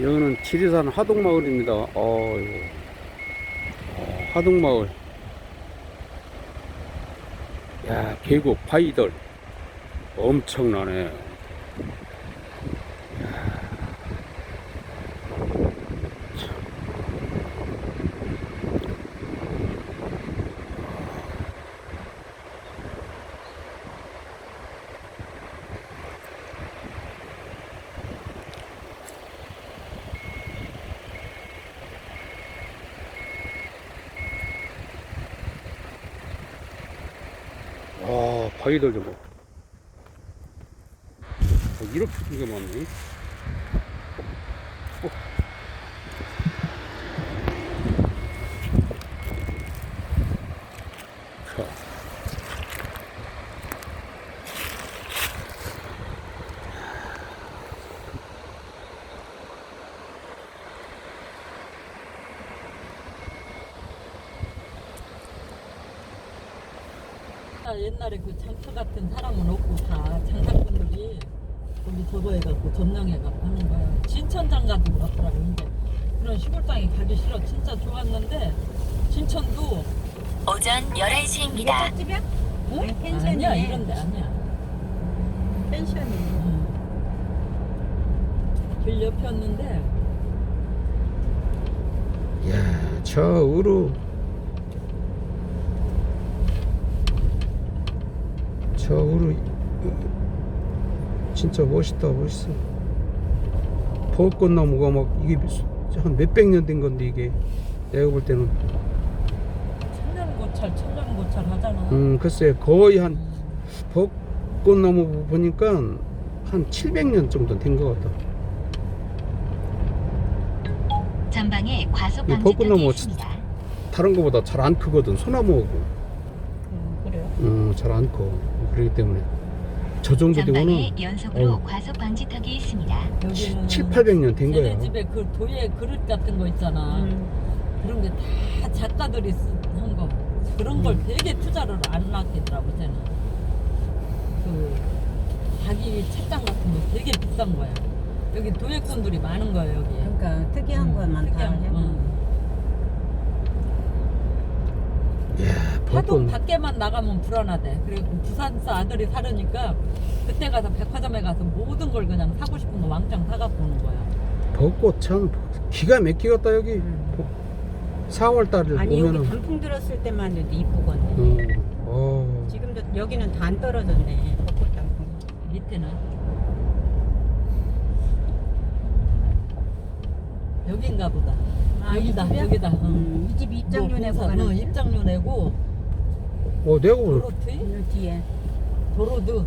여기는 지리산 하동마을입니다. 어. 어, 하동마을. 야, 계곡, 바위들. 엄청나네. 와, 바위들 좀 봐. 어, 이렇게 큰게 많네. 어. 아, 옛날에 그 장터 같은 사람은 없고 다 장사꾼들이 거기 저거 해갖고 점령해갖고 하는 거야. 진천장 가지고 갔더라고. 근데 그런 시골 땅에 가기 싫어. 진짜 좋았는데 진천도 오전 11시입니다. 집이야? 어? 아니, 펜션이네. 아니야 이런데 아니야. 펜션이. 응. 길 옆이었는데 야, 저 우루. 저 우루. 진짜 멋있다, 멋있어. 벚꽃나무가 막, 이게 한 몇백 년 된 건데, 이게. 내가 볼 때는. 천년고찰 천년고찰 하잖아. 음, 글쎄, 거의 한, 음. 벚꽃나무 보니까 한 700년 정도 된 것 같다. 전방에 과속 이 방지턱이 벚꽃나무 있습니다. 다른 거보다 잘 안 크거든. 소나무하고. 음, 그래요. 음, 잘안 커. 그렇기 때문에. 저 정도 되고는 연속으로 어우. 과속 방지턱이 있습니다. 여기는 7, 800년 된 거야. 쟤네 집에 그 도예 그릇 같은 거 있잖아. 음. 그런 게 다 작가들이 쓴 거. 그런 걸 음. 되게 투자를 안 아끼더라고, 쟤는. 그, 자기 책장 같은 거 되게 비싼 거야. 여기 도예꾼들이 많은 거예요, 여기. 그러니까 특이한 음, 것만 다 특이한 거. 해. 응. 야, 하도 벚꽃. 밖에만 나가면 불안하대. 그리고 부산서 아들이 사려니까 그때 가서 백화점에 가서 모든 걸 그냥 사고 싶은 거 왕창 사갖고 오는 거야. 벚꽃 참 기가 막히겠다 여기 음. 4월 달에 아니 여기 보면은 단풍 들었을 때만 해도 이쁘거든. 음, 어, 지금도 여기는 다 안 떨어졌네. 벚꽃 단풍. 밑에는 여긴가 보다. 여기다, 이 집이야? 여기다. 응. 음, 이집 입장료 뭐 내고 공사, 가는 어, 거야? 입장료 내고 어 내가 볼 도로트 이 뒤에. 도로드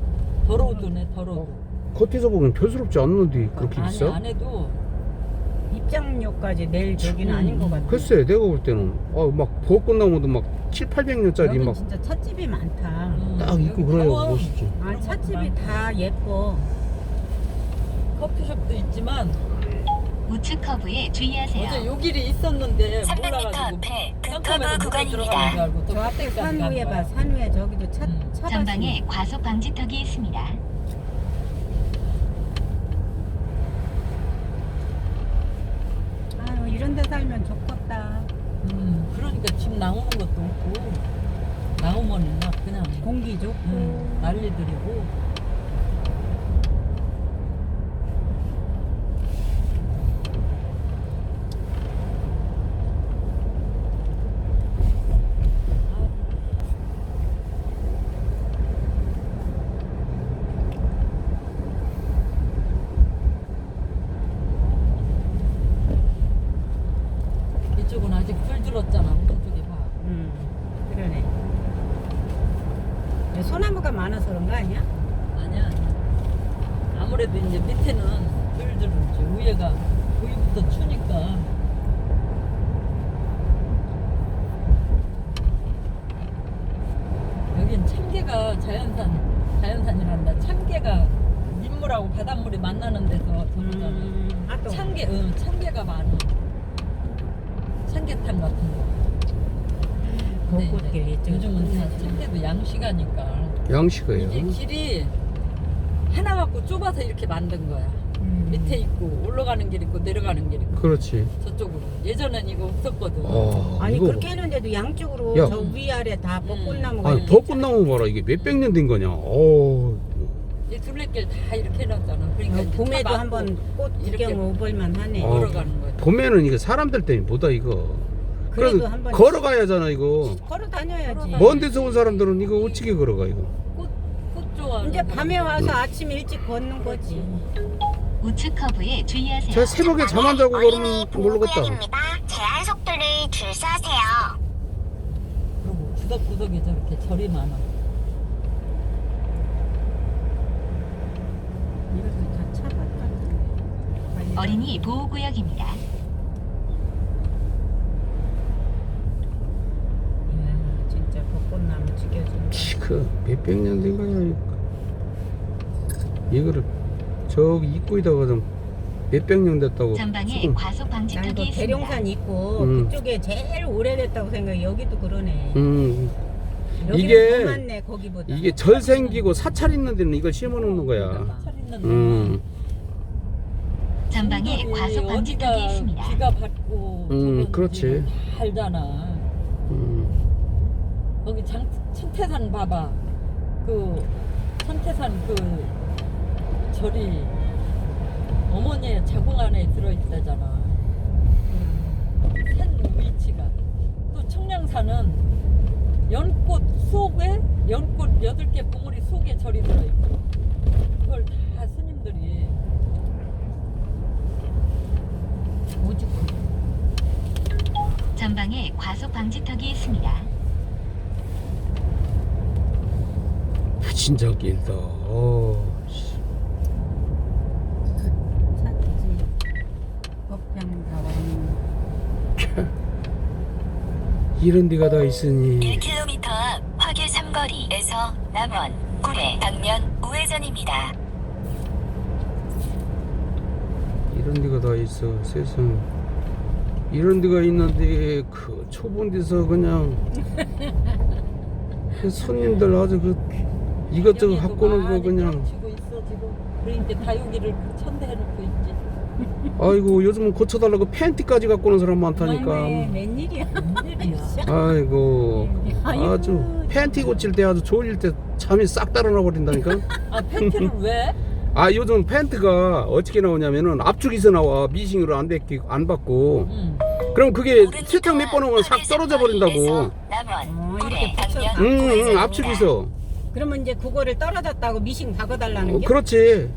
도로드네 도로드. 겉에서 보면 별스럽지 않는데 그렇게 아니 비싸? 안 해도 입장료까지 낼 저기는 음. 아닌 것 같아. 글쎄 내가 볼 때는 어, 막 벚꽃나무도 막 7, 800년짜리 여긴 막 진짜 찻집이 많다. 음, 딱 있고 여기 그래요 타워, 멋있지 아 찻집이 다 예뻐. 커피숍도 있지만 우측 커브에 주의하세요. 어제 요 길이 있었는데 300m 몰라가지고 앞에 깜깜해서 들어가는 줄 구간입니다. 알고 또저 앞에 끝에까지 산간 위에 거야. 봐. 산 위에 저기도 차 음. 차밭이. 전방에 과속 방지턱이 있습니다. 아유 이런 데 살면 좋겠다. 음, 그러니까 집 나오는 것도 없고 나오면 막 그냥 공기 좋고. 음, 난리들이고 이쪽은 아직 풀 들었잖아 오른쪽에 봐 음, 그러네. 야, 소나무가 많아서 그런 거 아니야? 아니야 아니야 아무래도 이제 밑에는 풀 들었지 위부터 추니까. 여긴 참개가 자연산 자연산이란다. 참개가 민물하고 바닷물이 만나는 데서 저거잖아. 음, 아, 또. 참개 응 참개가 많아. 참개탕 같은 거. 근데 벚꽃길 이제 이쪽. 요즘은 다 참개도 양식하니까. 양식이에요? 이게 길이 하나 갖고 좁아서 이렇게 만든 거야 음. 밑에 있고 올라가는 길 있고 내려가는 길 있고 그렇지. 저쪽으로 예전엔 이거 없었거든 어, 아니 이거 그렇게 했는데도 양쪽으로 야. 저 위아래 다 벚꽃나무가 아니 이렇게 벚꽃나무 봐라 이게 몇백 년 된 거냐. 어. 이 둘레길 다 이렇게 해놨잖아 그러니까 어, 봄에도 차 한번 꽃 이렇게 구경 오볼만 하네. 어. 걸어가는 거야 봄에는 이거 사람들 때문에 못다 이거. 그래도 그래도 한번 걸어가야잖아 이거. 걸어 다녀야지. 걸어가. 먼 데서 온 사람들은 이거 어떻게 걸어가 이거. 꽃, 꽃 좋아하는 이제 밤에 와서 음. 아침 일찍 걷는 거지. 우측 커브에 주의하세요. 저 새벽에 잠 안 자고 어린이 모르겠다. 보호구역입니다. 제한 속도를 줄서세요. 그리고 구석구석에 저렇게 절이 많아 이것도 다 차가 같은데. 어린이 보호구역입니다. 이야, 진짜 벚꽃나무 죽여주네. 그 몇백 년 된 거야 이거. 이거를 저기 입구에다가 좀 몇백 년 됐다고. 전방에 지금. 과속 난 방지턱이 그 있습니다. 계룡산 있고 음. 그쪽에 제일 오래됐다고 생각해. 여기도 그러네. 음. 이게- 더 많네 거기보다. 이게 절 생기고 사찰 있는 데는 이걸 심어 놓는 거야. 살 있는 음. 전방에 과속 방지턱이 있습니다. 비가 받고 음, 그렇지. 알잖아 음. 거기 장, 천태산 봐봐 그 천태산 그 절이 어머니의 자궁 안에 들어있다잖아 산 위치가 또 청량산은 연꽃 속에 연꽃 여덟 개 봉우리 속에 절이 들어있고 그걸 다 스님들이 오죽 전방에 과속 방지턱이 있습니다. 길다. 어. 씨. 찾지. 법량 다원. 이런 데가 다 있으니. 1km 앞 화계 삼거리에서 남원, 구례, 방면 우회전입니다. 이런 데가 다 있어 세상. 이런 데가 있는데 그 좁은 데서 그냥 그 손님들 아주 그 이것저것 갖고 오는 거 그냥. 펼치고 있어 지금. 그러니까 다육이를 천대해놓고 있지. 아이고 요즘은 고쳐달라고 팬티까지 갖고 오는 사람 많다니까. 웬일이야? 아이고 아주 팬티 고칠 때 아주 졸릴 때 잠이 싹 달아나 버린다니까 아 팬티를 왜? 아 요즘 팬트가 어떻게 나오냐면은 앞쪽에서 나와 미싱으로 안 뺏기 안 받고 응. 그럼 그게 세탁 몇번 오면 앞싹 떨어져 버린다고 어, 이렇게 붙여서. 방면 응, 응 우회전입니다. 앞쪽에서 그러면 이제 그거를 떨어졌다고 미싱 박아달라는 어, 게? 그렇지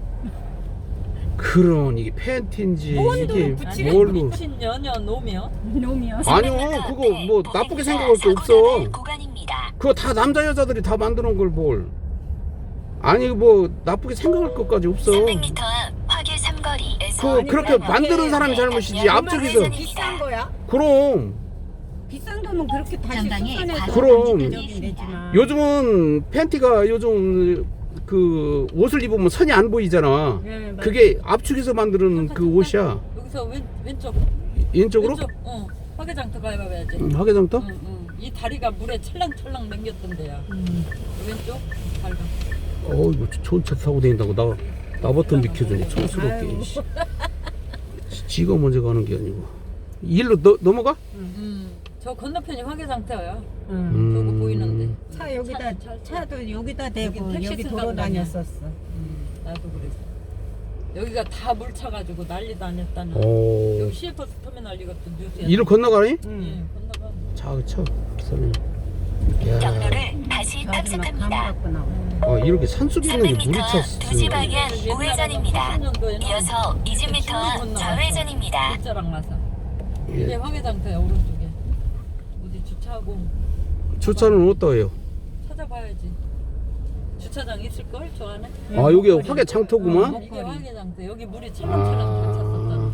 그런 이게 팬티인지 이게 붙이는 뭘로 미친 년여 노며 놈이요. 아니요 그거 뭐 나쁘게 생각할 게 없어 구간입니다. 그거 다 남자 여자들이 다 만드는 걸뭘 아니 뭐 나쁘게 생각할 것까지 없어 300m 앞 화계 삼거리에서 그 그렇게 만드는 사람이 잘못이지 앞쪽에서 비싼 거야? 그럼 비싼 거면 그렇게 다시 전방에 수선해서 과속 그럼. 방지턱이. 있습니다. 요즘은 팬티가 요즘 그 옷을 입으면 선이 안 보이잖아. 네, 맞아요. 그게 압축해서 만드는 그 옷이야. 여기서 왼, 왼쪽 왼쪽으로? 왼쪽 어 화개장터 가봐야지 응, 하계장터? 응, 응. 이 다리가 물에 찰랑찰랑 남겼던 데야 음. 왼쪽 달가 어, 이거 좋은 차 타고 다닌다고 나 나부터 비켜주니 촌스럽게. 씨. 지가 먼저 가는 게 아니고. 일로 너, 넘어가? 음. 저 건너편이 화개장터야 응. 저거 보이는데 차 여기다 차, 차, 차. 차 도 여기다 대고 여기 택시 여기 승강 도로 가냐. 다녔었어. 음, 나도 그랬어 여기가 다 물 차가지고 난리 다녔다는 어. 여기 시외버스 터미널 이것도 뉴스야 이를 건너가니? 응. 예, 건너가 차, 차. 기사님. 야. 경로를 다시 탐색합니다. 아, 이렇게 산속에 있는 게 물이 300m 앞 찼어. 2시 방향 우회전입니다. 80년도에는 이어서 20m 앞 좌회전입니다. 나서 이게 예. 화개장터야 오른쪽에 어디 주차하고 주차는 어디다 해요? 찾아봐야지 주차장 있을걸 저 안에 아, 여기 화계? 어, 이게 화개장터 여기 물이 찰랑찰랑 다 찼었잖아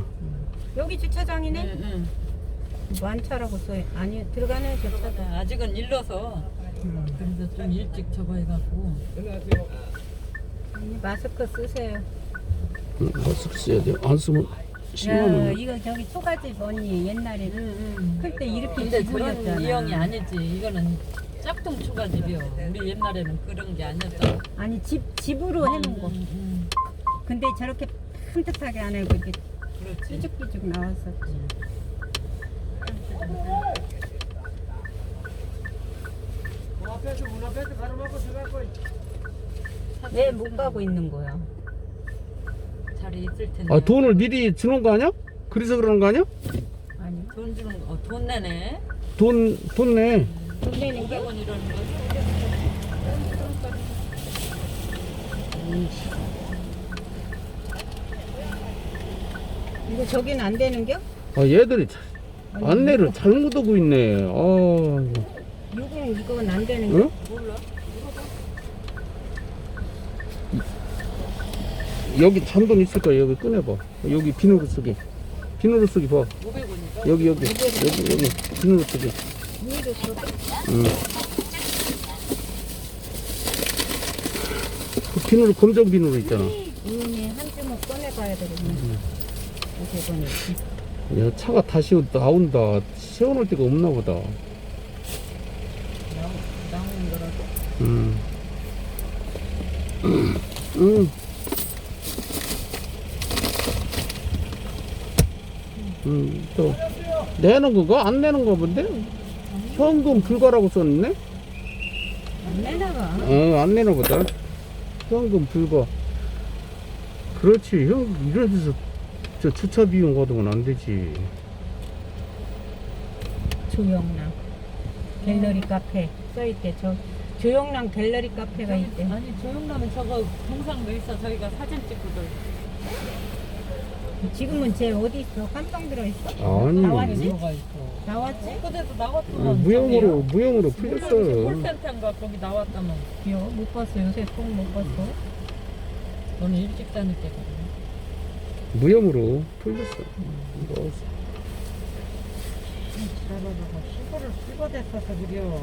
여기 주차장이네? 응, 응. 완차라고 써. 아니 들어가는 주차장. 네, 아직은 일러서 음. 그래서 좀 일찍 저거 해갖고 아니, 마스크 쓰세요. 응, 마스크 써야 돼. 안 쓰면 10만 야, 원. 이거 저기 초가집 언니 옛날에는 클때 이렇게 근데 그런. 이형이 아니지 이거는 짝퉁 추가집이요 우리 옛날에는 그런 게 아니었잖아 아니 집 집으로 해놓은 거. 음, 음. 근데 저렇게 산뜻하게 안 하고 이렇게 그렇지. 삐죽삐죽 나왔었지. 왜 못 가고 있는 거야? 자리 있을 텐데. 아 돈을 미리 주는 거 아니야? 그래서 그러는 거 아니야? 아니 돈 주는 거, 어, 돈 내네. 돈, 돈 내. 돈 내는 게 500원 이러는 거. 이거 저기는 안 되는 겨? 아 얘들이 자- 안내를 잘못 하고 있네. 아, 이거는 이건 안 되는 겨? 응? 몰라. 여기 잔돈 있을 거야. 여기 꺼내봐. 여기 비누로 쓰기. 비누로 쓰기 봐. 500원이죠? 여기 여기 여기 여기 비누로 쓰기. 이거 저 응. 그 비누로 검정 비누로 있잖아. 이미 한 주먹 꺼내봐야 되겠네. 500원이. 야 차가 다시 나온다. 세워놓을 데가 없나 보다. 나오는 거라도. 음. 음. 음, 또, 내는 거가? 안 내는 거 본데? 현금 불가라고 썼네? 안 내나가. 어, 안 내나 보다. 현금 불가. 그렇지. 형, 이런 데서 저 주차 비용 받으면 안 되지. 조영랑 갤러리 카페 써있대. 저 조영랑 갤러리 카페가 있대. 아니 조용나면 저거 동상도 있어. 저희가 사진 찍고들. 지금은 쟤 어디 있어? 깜빵 들어 있어? 아니. 나왔지? 들어가 있어. 나왔지? 그때도 나왔더만. 어, 무형으로, 무형으로 풀렸어. 콜센터인가 거기 나왔다만. 요, 못 봤어. 요새 꼭못 봤어. 너는 일찍 다닐 때가. 무형으로 풀렸어. 넣었어. 지랄하다가 시골을 씹어댔어서 그려.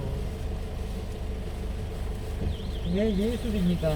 왜 예술이니까.